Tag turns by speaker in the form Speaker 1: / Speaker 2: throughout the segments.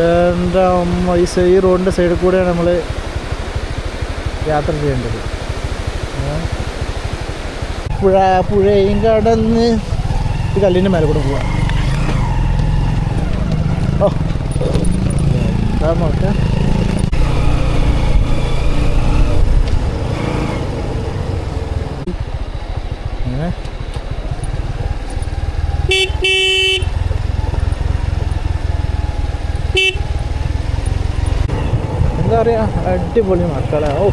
Speaker 1: എന്റെ അമ്മ ഈ ഈ റോഡിന്റെ സൈഡിൽ കൂടെയാണ് നമ്മൾ യാത്ര ചെയ്യേണ്ടത്? പുഴ പുഴയും കടന്ന് ഈ കല്ലിന്റെ മേലെ കൂടെ പോവാം. ഓ. നോക്കാം ഏ? എന്താ പറയാ അടിപൊളി മക്കളെ ഓ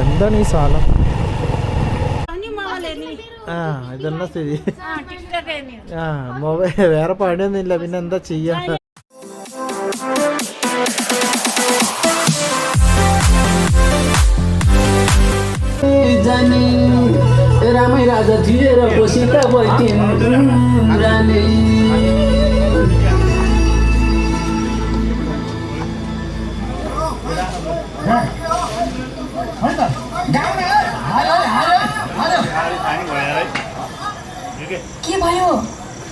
Speaker 1: എന്താണ് ഈ സാധനം ആ ഇതെന്താ സ്ഥിതി ആ മൊബൈൽ വേറെ പണിയൊന്നുമില്ല പിന്നെ എന്താ ചെയ്യാ
Speaker 2: जाने रामै राजा थिए र बसित बस्थिन् रानी
Speaker 3: के भयो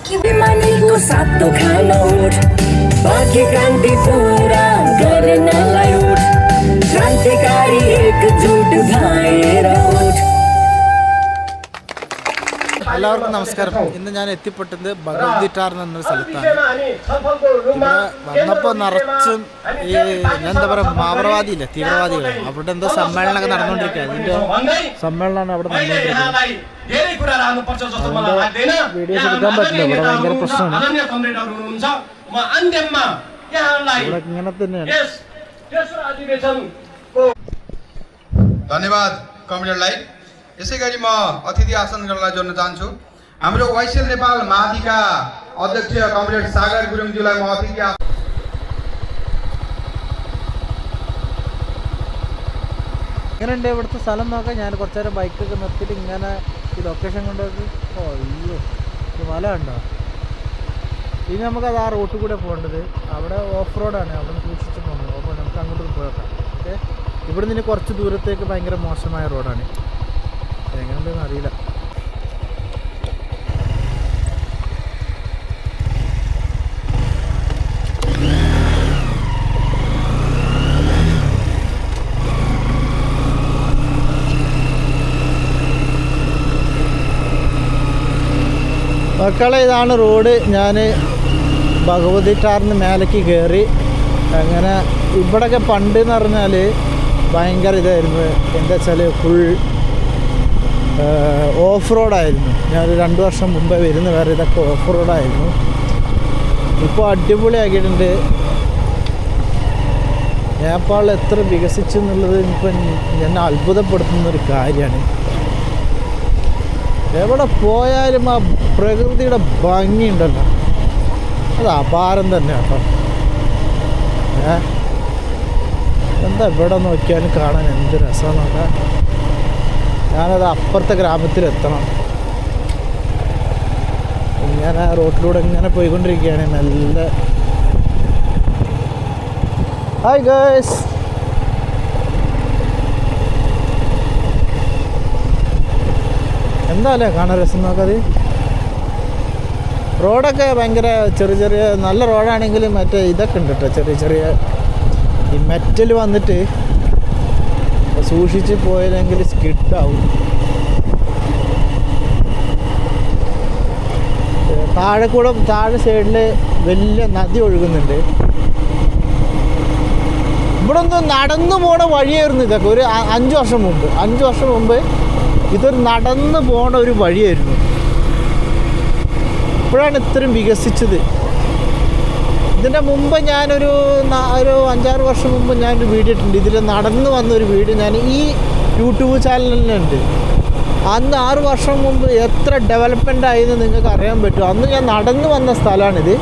Speaker 3: के मानेको सातो खान उठ भाग्य क्रान्ति पुरा गर्नलाई उठ क्रान्तिकारी एकजुट भएर
Speaker 1: എല്ലാവർക്കും നമസ്കാരം. ഇന്ന് ഞാൻ എത്തിപ്പെട്ടത് ഭഗവതിട്ടാർ എന്ന് പറഞ്ഞൊരു സ്ഥലത്താണ്. ഇവിടെ വന്നപ്പോൾ നിറച്ചും ഈ എന്താ പറയുക മാവ്രവാദിയില്ല തീവ്രവാദികൾ അവിടെ എന്തോ സമ്മേളനമൊക്കെ നടന്നുകൊണ്ടിരിക്കുകയാണ്. ഇതിന്റെ സമ്മേളനമാണ് അവിടെ നടന്നുകൊണ്ടിരിക്കുന്നത്. വീഡിയോസ് എടുക്കാൻ പറ്റില്ല ഇവിടെ ഭയങ്കര പ്രശ്നമാണ് ഇവിടെ ഇങ്ങനെ തന്നെയാണ്
Speaker 4: ധന്യവാദ്
Speaker 5: കോമഡി ലൈഫ് यसै गरी म अतिथि आसनहरूलाई जोड्न चाहन्छु हाम्रो वाइसिएल नेपाल महाधिका अध्यक्ष कमरेड सागर गुरुङज्यूलाई म अतिथि आसन
Speaker 1: ഇങ്ങനെയുണ്ട് ഇവിടുത്തെ സ്ഥലം നോക്കാൻ ഞാൻ കുറച്ച് നേരം ബൈക്കൊക്കെ നിർത്തിയിട്ട് ഇങ്ങനെ ഈ ലൊക്കേഷൻ കൊണ്ടുപോയി ഓ അയ്യോ ഈ മല ഉണ്ടോ ഇനി നമുക്കത് ആ റൂട്ടിൽ കൂടെ പോകേണ്ടത് അവിടെ ഓഫ് റോഡാണ് അവിടെ നിന്ന് സൂക്ഷിച്ച് പോകുന്നത് അപ്പോൾ നമുക്ക് അങ്ങോട്ട് പോയേക്കാം ഓക്കെ ഇവിടെ നിന്ന് കുറച്ച് ദൂരത്തേക്ക് ഭയങ്കര മോശമായ റോഡാണ് എങ്ങനെയുണ്ടെന്ന് അറിയില്ല മക്കളെ ഇതാണ് റോഡ്. ഞാൻ ഭഗവതി ടാറിന് മേലേക്ക് കയറി. അങ്ങനെ ഇവിടെയൊക്കെ പണ്ട് എന്ന് പറഞ്ഞാൽ ഭയങ്കര ഇതായിരുന്നു. എന്താ വെച്ചാൽ ഫുൾ ഓഫ് റോഡായിരുന്നു ഞാനൊരു രണ്ട് വർഷം മുമ്പേ വരുന്ന വേറെ ഇതൊക്കെ ഓഫ് റോഡായിരുന്നു ഇപ്പോൾ അടിപൊളിയാക്കിയിട്ടുണ്ട്. നേപ്പാൾ എത്ര വികസിച്ചു എന്നുള്ളത് ഇപ്പം എന്നെ അത്ഭുതപ്പെടുത്തുന്ന ഒരു കാര്യമാണ്. എവിടെ പോയാലും ആ പ്രകൃതിയുടെ ഭംഗിയുണ്ടല്ലോ അത് അപാരം തന്നെ കേട്ടോ. ഏ? എന്താ ഇവിടെ നോക്കിയാലും കാണാൻ എന്ത് രസമാണ് നോക്കാം ഞാനത് അപ്പുറത്തെ ഗ്രാമത്തിലെത്തണം. ഇങ്ങനെ റോട്ടിലൂടെ ഇങ്ങനെ പോയിക്കൊണ്ടിരിക്കുകയാണ്. നല്ല ഹായ് ഗേഴ്സ് എന്താ അല്ലേ കാണാൻ രസം നോക്കത്. റോഡൊക്കെ ഭയങ്കര ചെറിയ ചെറിയ നല്ല റോഡാണെങ്കിൽ മറ്റേ ഇതൊക്കെ ഉണ്ട് കേട്ടോ ചെറിയ ചെറിയ ഈ മെറ്റൽ വന്നിട്ട് സൂക്ഷിച്ച് പോയില്ലെങ്കിൽ സ്കിഡാവും. താഴെ കൂടെ താഴെ സൈഡിൽ വലിയ നദി ഒഴുകുന്നുണ്ട്. ഇവിടെ ഒന്ന് നടന്നു പോണ വഴിയായിരുന്നു ഇതൊക്കെ. ഒരു അഞ്ച് വർഷം മുമ്പ്. അഞ്ച് വർഷം മുമ്പ് ഇതൊരു നടന്നു പോണ ഒരു വഴിയായിരുന്നു. ഇപ്പോഴാണ് ഇത്രയും വികസിച്ചത്. ഇതിന്റെ മുമ്പ് ഞാനൊരു ഒരു അഞ്ചാറ് വർഷം മുമ്പ് ഞാനൊരു വീഡിയോ ഇട്ടുണ്ട് ഇതിൽ നടന്നു വന്നൊരു വീഡിയോ ഞാൻ ഈ യൂട്യൂബ് ചാനലിലുണ്ട് അന്ന് ആറ് വർഷം മുമ്പ് എത്ര ഡെവലപ്മെന്റ് ആയെന്ന് നിങ്ങൾക്ക് അറിയാൻ പറ്റും അന്ന് ഞാൻ നടന്നു വന്ന സ്ഥലമാണിത്.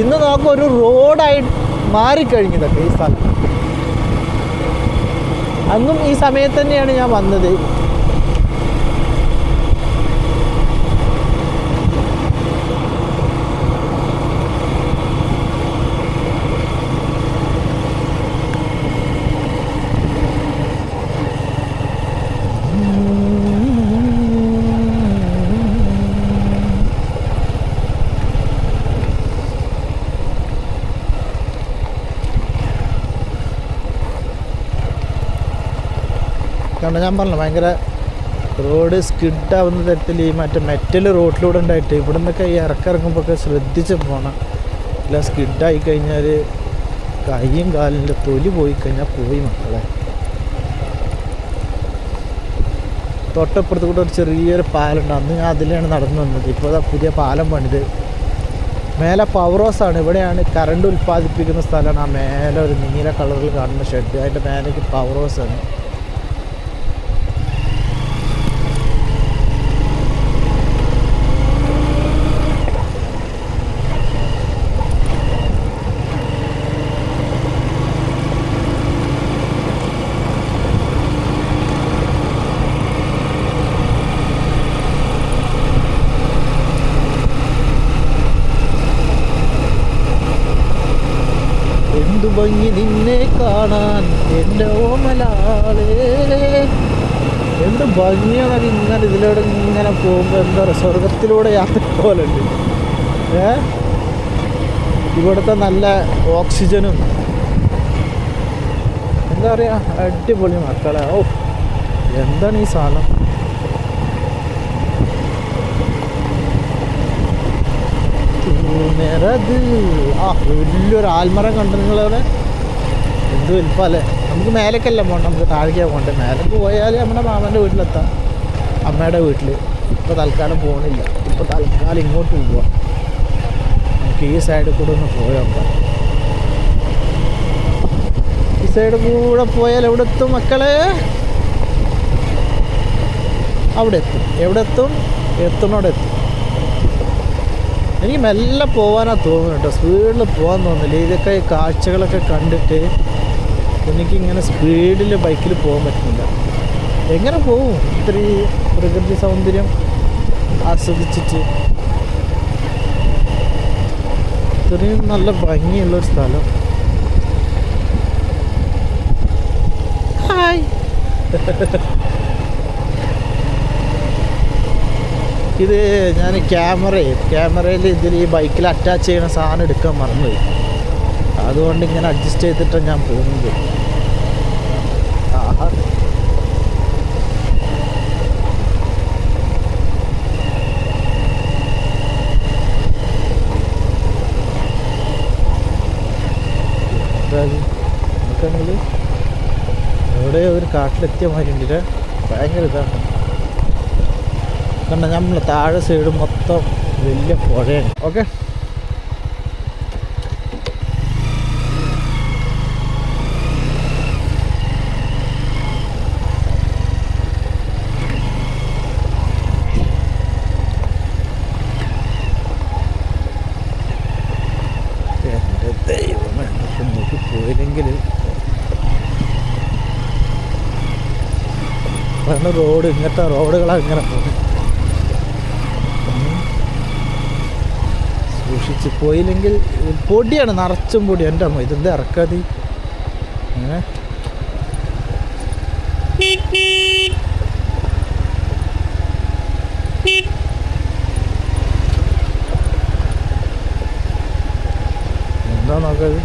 Speaker 1: ഇന്ന് നമുക്ക് ഒരു റോഡായി മാറിക്കഴിഞ്ഞതൊക്കെ ഈ സ്ഥലം. അന്നും ഈ സമയത്ത് തന്നെയാണ് ഞാൻ വന്നത്. കണ്ട ഞാൻ പറഞ്ഞു ഭയങ്കര റോഡ് സ്കിഡാവുന്ന തരത്തിൽ ഈ മറ്റേ മെറ്റൽ റോഡിലൂടെ ഉണ്ടായിട്ട് ഇവിടെ നിന്നൊക്കെ ഈ ഇറക്കിറങ്ങുമ്പോൾ ഒക്കെ ശ്രദ്ധിച്ച് പോകണം ഇല്ല സ്കിഡായി കഴിഞ്ഞാൽ കൈയും കാലിന്റെ തൊലി പോയി കഴിഞ്ഞാൽ പോയി മക്കളെ. തൊട്ടപ്പുറത്ത് കൂടെ ഒരു ചെറിയൊരു പാലുണ്ട്. അന്ന് ഞാൻ അതിലാണ് നടന്നു വന്നത്. ഇപ്പോൾ അതാ പുതിയ പാലം പണിത്. മേലെ പവർ ഹൗസ് ആണ്. ഇവിടെയാണ് കറണ്ട് ഉൽപ്പാദിപ്പിക്കുന്ന സ്ഥലമാണ്. ആ മേലെ ഒരു നീല കളറിൽ കാണുന്ന ഷെഡ് അതിന്റെ മേലേക്ക് പവർ ഹൗസ് ആണ് എന്തു ഭംഗി നിന്നെ കാണാൻ എന്റെ ഓമലാളേ. എന്ത് ഭംഗിയാണ് ഇങ്ങനെ ഇതിലൂടെ ഇങ്ങനെ പോകുമ്പോൾ എന്താ പറയുക സ്വർഗത്തിലൂടെ യാത്ര പോലെ ഉണ്ട് ഏ? ഇവിടുത്തെ നല്ല ഓക്സിജനും. എന്താ പറയുക അടിപൊളി മക്കളെ. ഓ എന്താണ് ഈ സാധനം? തൂണറത് ആ വലിയൊരു ആൽമരം കണ്ടു നിങ്ങളവിടെ? എന്ത് വലിപ്പല്ലേ നമുക്ക് മേലേക്കല്ല പോകണ്ട നമുക്ക് താഴേക്കാണ് പോകണ്ടേ. മേലേക്ക് പോയാൽ നമ്മുടെ മാമന്റെ വീട്ടിലെത്താം. അമ്മയുടെ വീട്ടിൽ ഇപ്പോൾ തൽക്കാലം പോകണില്ല ഇപ്പോൾ തൽക്കാലം ഇങ്ങോട്ട് പോവാം. നമുക്ക് ഈ സൈഡിൽ കൂടെ ഒന്ന് പോയോക്കാം ഈ സൈഡ് കൂടെ പോയാൽ എവിടെ എത്തും മക്കളെ? അവിടെ എത്തും എവിടെ എത്തും എത്തുന്നോടെ എത്തും എനിക്ക് മെല്ലെ പോകാനാ തോന്നുന്നു കേട്ടോ. സ്പീഡിൽ പോകാൻ തോന്നുന്നില്ല. ഇതൊക്കെ ഈ കാഴ്ചകളൊക്കെ കണ്ടിട്ട് എനിക്കിങ്ങനെ സ്പീഡിൽ ബൈക്കിൽ പോകാൻ പറ്റുന്നില്ല. എങ്ങനെ പോവും? ഇത്രയും പ്രകൃതി സൗന്ദര്യം ആസ്വദിച്ചിട്ട്. ഇത്രയും നല്ല ഭംഗിയുള്ളൊരു സ്ഥലം. ഹായ്. ഇത് ഞാൻ ക്യാമറ ക്യാമറയിൽ ഇതിൽ ഈ ബൈക്കിൽ അറ്റാച്ച് ചെയ്യുന്ന സാധനം എടുക്കാൻ മറന്നുപോയി. അതുകൊണ്ട് ഇങ്ങനെ അഡ്ജസ്റ്റ് ചെയ്തിട്ടാണ് ഞാൻ പോകുന്നത്. ആഹാ. എന്താ ഇത്? നമുക്കാണെങ്കിൽ എവിടെ ഒരു കാട്ടിലെത്തിയ മാതിരി ഭയങ്കര ഇതാണ്. കണ്ട നമ്മൾ താഴെ സൈഡ് മൊത്തം വലിയ പുഴയാണ്. ഓക്കെ എന്റെ ദൈവമേ നമുക്ക് നോക്കി പോയില്ലെങ്കിൽ റോഡ് ഇങ്ങനത്തെ റോഡുകളാണ് ഇങ്ങനെ പോകുന്നത് സൂക്ഷിച്ച് പോയില്ലെങ്കിൽ പൊടിയാണ് നിറച്ചും പൊടി. എന്റെ അമ്മ ഇതെന്താ ഇറക്കാതി? എന്താ നോക്കത്?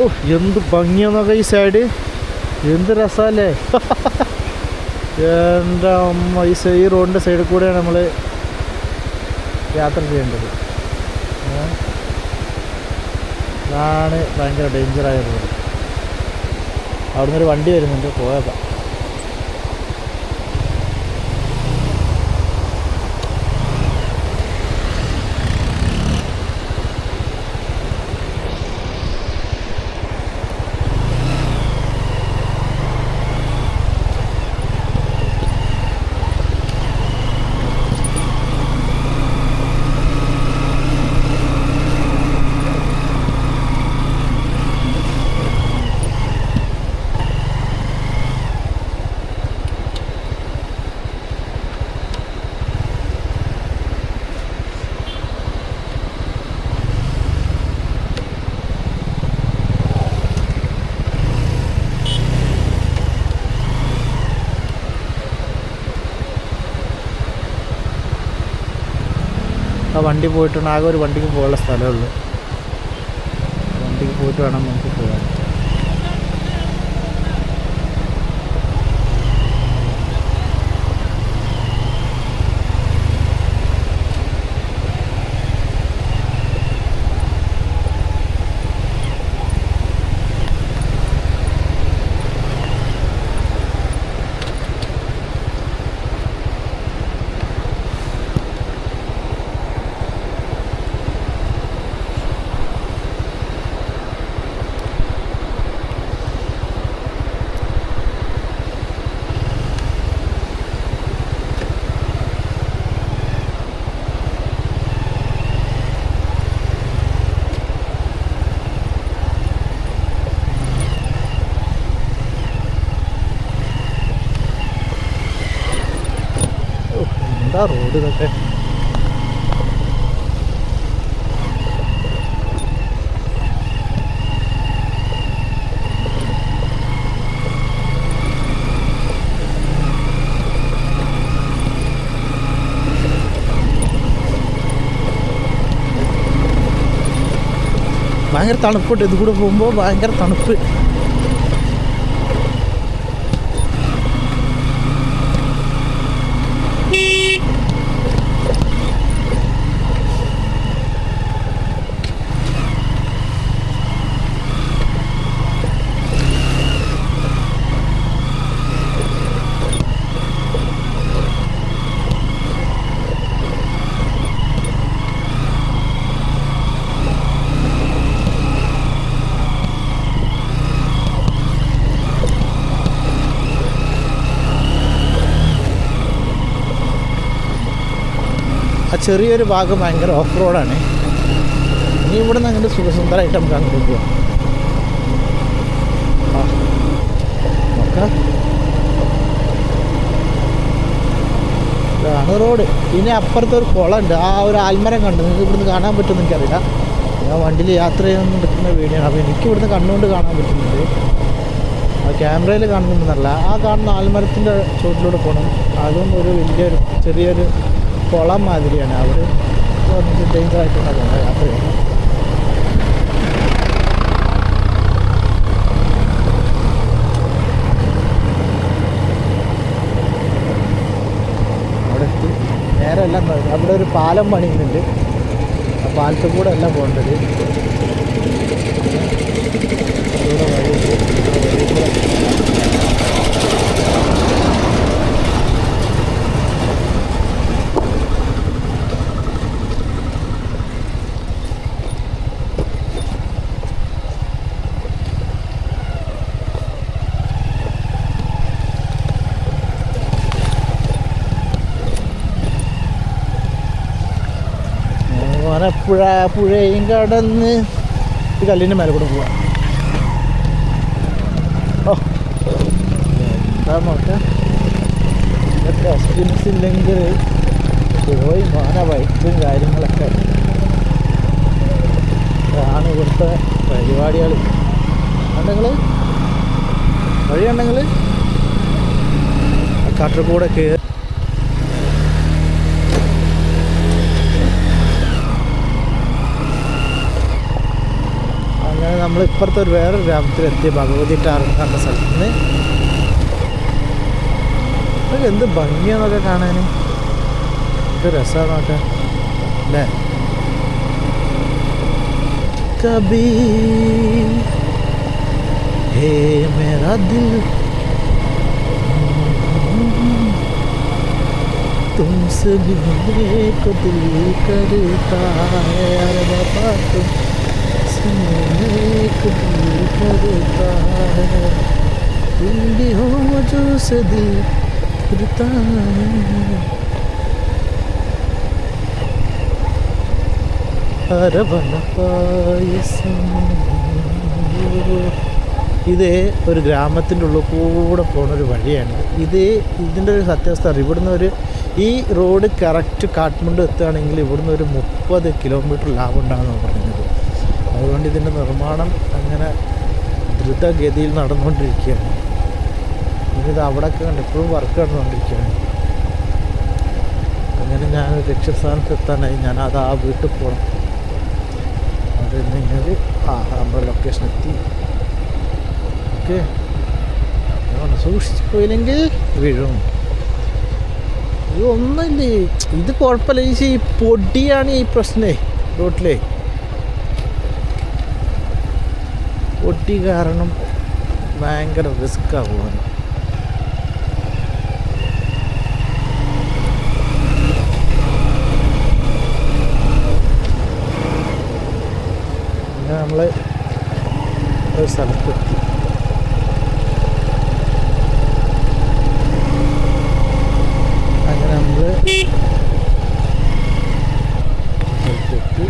Speaker 1: ഓ എന്ത് ഭംഗിയാന്നൊക്കെ ഈ സൈഡ് എന്ത് രസമല്ലേ എന്റെ അമ്മ ഈ ഈ റോഡിന്റെ സൈഡിൽ കൂടെയാണ് നമ്മൾ യാത്ര ചെയ്യേണ്ടത്. അതാണ് ഭയങ്കര ഡേഞ്ചറായ റോഡ് അവിടുന്ന് ഒരു വണ്ടി വരുന്നുണ്ട് പോയേക്കാം. വണ്ടി പോയിട്ടുണ്ട് ആകെ ഒരു വണ്ടിക്ക് പോകാനുള്ള സ്ഥലമേ ഉള്ളൂ. വണ്ടിക്ക് പോയിട്ട് വേണം നമുക്ക് പോകാൻ എന്താ റോഡ് ഇതൊക്കെ? ഭയങ്കര തണുപ്പുണ്ട് ഇത് കൂടെ പോകുമ്പോൾ ഭയങ്കര തണുപ്പ്. ചെറിയൊരു ഭാഗം ഭയങ്കര ഓഫ് റോഡാണ് ഇനി ഇവിടെ നിന്ന് അങ്ങോട്ട് സുഖസുന്ദരമായിട്ട് നമുക്ക് അങ്ങോട്ട് പോവാം. ഇതാണ് റോഡ് ഇനി അപ്പുറത്ത് ഒരു കുളമുണ്ട് ആ ഒരു ആൽമരം കണ്ടു. നിങ്ങൾക്ക് ഇവിടുന്ന് കാണാൻ പറ്റുമെന്ന് എനിക്കറിയില്ല. ഞാൻ വണ്ടിയിൽ യാത്ര ചെയ്യുന്ന എടുക്കുന്ന വീഡിയോ അപ്പോൾ എനിക്ക് ഇവിടുന്ന് കണ്ണുകൊണ്ട് കാണാൻ പറ്റുന്നുണ്ട്. ആ ക്യാമറയിൽ കാണുന്നുണ്ടെന്നല്ല ആ കാണുന്ന ആൽമരത്തിന്റെ ചുവട്ടിലൂടെ പോകണം. അതും ഒരു വലിയൊരു ചെറിയൊരു കുളം മാതിരിയാണ് അവർ ഡേഞ്ചർ ആയിട്ടുള്ള യാത്ര അവിടെ എത്തി നേരെ എല്ലാം. അവിടെ ഒരു പാലം പണിയുന്നുണ്ട്. ആ പാലത്തിൽ കൂടെ എല്ലാം പോകേണ്ടത്. ഇവിടെ വഴിയുണ്ട് ആ വഴിയിൽ കൂടെ ഓനപ്പുഴ പുഴയും കടന്ന് ഈ കല്ലിന്റെ മേലെ കൂടെ പോവാം. ഓ എക്സ്പീരിയൻസ് ഇല്ലെങ്കിൽ പോയി മാന വൈറ്റും കാര്യങ്ങളൊക്കെ. ആണ് ഇവിടുത്തെ പരിപാടികൾ. ഉണ്ടെങ്കിൽ വഴിയുണ്ടെങ്കിൽ കാട്ടിൽ കൂടെ കയറി അങ്ങനെ നമ്മൾ ഇപ്പുറത്തെ ഒരു വേറൊരു ഗ്രാമത്തിലെത്തിയ ഭഗവതി ടാറിന് കണ്ട സ്ഥലത്ത് നിന്ന് ഇതൊക്കെ എന്ത് ഭംഗിയാന്നൊക്കെ കാണാൻ എന്ത് രസമാണൊക്കെ അല്ലേ കബി ഹേ മേരാ ദിൽ तुमसे मिलने को दिल करता है अरे बाबा तुम सुनने को दिल करता है तुम भी हो जो से दिल करता है അരവണ പായസം ഇത് ഒരു ഗ്രാമത്തിൻ്റെ ഉള്ളിൽ കൂടെ പോകുന്ന ഒരു വഴിയാണ് ഇത് ഇതിൻ്റെ ഒരു സത്യാവസ്ഥ അറിയാം ഇവിടുന്ന് ഒരു ഈ റോഡ് കറക്റ്റ് കാഠ്മണ്ഡു എത്തുകയാണെങ്കിൽ ഇവിടുന്ന് ഒരു മുപ്പത് കിലോമീറ്റർ ലാഭം ഉണ്ടാകുമെന്നാണ് പറയുന്നത് അതുകൊണ്ട് ഇതിന്റെ നിർമ്മാണം അങ്ങനെ ദ്രുതഗതിയിൽ നടന്നുകൊണ്ടിരിക്കുകയാണ്. ഇനിയിത് അവിടെയൊക്കെ കണ്ട് ഇപ്പോഴും വർക്ക് നടന്നുകൊണ്ടിരിക്കുകയാണ്. അങ്ങനെ ഞാൻ ലക്ഷ്യസ്ഥാനത്ത് എത്താനായി ഞാൻ അത് ആ വീട്ടിൽ പോകണം അത് നിങ്ങൾ ആ നമ്മുടെ ലൊക്കേഷൻ എത്തി. ഓക്കെ സൂക്ഷിച്ച് പോയില്ലെങ്കിൽ വീഴും. ഇത് ഒന്നുമില്ലേ? ഇത് കുഴപ്പമില്ല. ഈ പൊടിയാണ് ഈ പ്രശ്നേ. റോട്ടിലേ. പൊടി കാരണം ഭയങ്കര റിസ്ക് ആവുകയാണ് പിന്നെ നമ്മൾ ഒരു സ്ഥലത്തെത്തി അങ്ങനെ നമ്മൾ സ്ഥലത്തെത്തി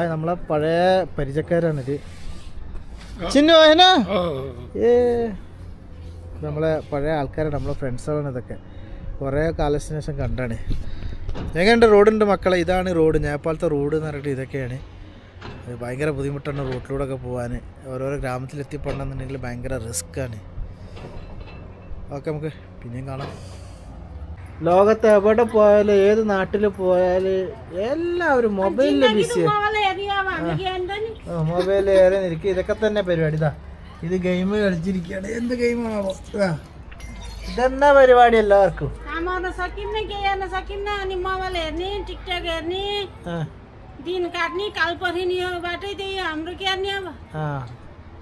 Speaker 1: ആ നമ്മളെ പഴയ പരിചയക്കാരാണിത് ചിന്നു അതിനാ ഏ. നമ്മളെ പഴയ ആൾക്കാരാണ് നമ്മളെ ഫ്രണ്ട്സാണ് ഇതൊക്കെ. കുറേ കാലത്തിന് ശേഷം കണ്ടാണ് എങ്ങനെയുണ്ട് റോഡുണ്ട് മക്കളെ. ഇതാണ് റോഡ് നേപ്പാളത്തെ റോഡ് എന്ന് പറഞ്ഞിട്ട് ഇതൊക്കെയാണ്. ഇത് ഭയങ്കര ബുദ്ധിമുട്ടാണ് റോട്ടിലൂടെ ഒക്കെ പോകാൻ ഓരോരോ ഗ്രാമത്തിലെത്തിപ്പെടണമെന്നുണ്ടെങ്കിൽ ഭയങ്കര റിസ്ക്കാണ്. ഓക്കെ നമുക്ക് പിന്നെയും കാണാം. ലോകത്ത് എവിടെ പോയാലും ഏത് നാട്ടിൽ പോയാലും എല്ലാവരും മൊബൈലിൽ ബിസിയാണ് മൊബൈൽ ഏറെ ഇരിക്കും ഇതൊക്കെ തന്നെ പരിപാടി ഇതാ ഇത് ഗെയിം കളിച്ചിരിക്കുകയാണ് എന്ത് ഗെയിമാവോ ഇതെന്നാ പരിപാടി എല്ലാവർക്കും
Speaker 6: काम सकिन्न के हेर्न सकिन्न अनि मोबाइल हेर्ने टिकटक हेर्ने
Speaker 1: ആ
Speaker 6: दिन काट्ने काल पर्खिने यो बाटै त्यही हो हाम्रो के हेर्ने अब
Speaker 1: ആ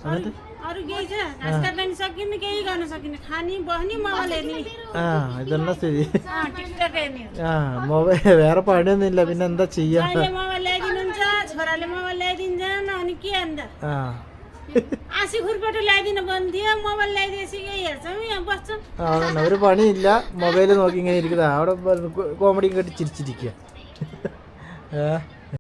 Speaker 1: എന്നിട്ട്
Speaker 6: अरू केही छ घाँस काट्न सकिन्न केही गर्न सकिन्न खाने बस्ने मोबाइल हेर्ने
Speaker 1: ആ ഇതെന്നാ സ്ഥിതി
Speaker 6: अँ, टिकटक हेर्ने
Speaker 1: ആ മൊബൈൽ വേറെ പണിയൊന്നുമില്ല പിന്നെ എന്താ ചെയ്യാ
Speaker 6: अहिले मोबाइल ल्याइदिनुहुन्छ छोराले मोबाइल ल्याइदिन्छन् अनि के अन्त
Speaker 1: ആ
Speaker 6: आसी खुरबाट ल्याइदिनु पर्ने थियो मोबाइल ल्याइदिएपछि यही हेर्छौँ यहाँ बस्छौँ
Speaker 1: ആ, അതന്നെ ഒരു പണിയില്ല മൊബൈൽ നോക്കി ഇങ്ങനെ ഇരിക്കുന്നത് അവിടെ കോമഡി കെട്ടി ചിരിച്ചിരിക്കുക ഏ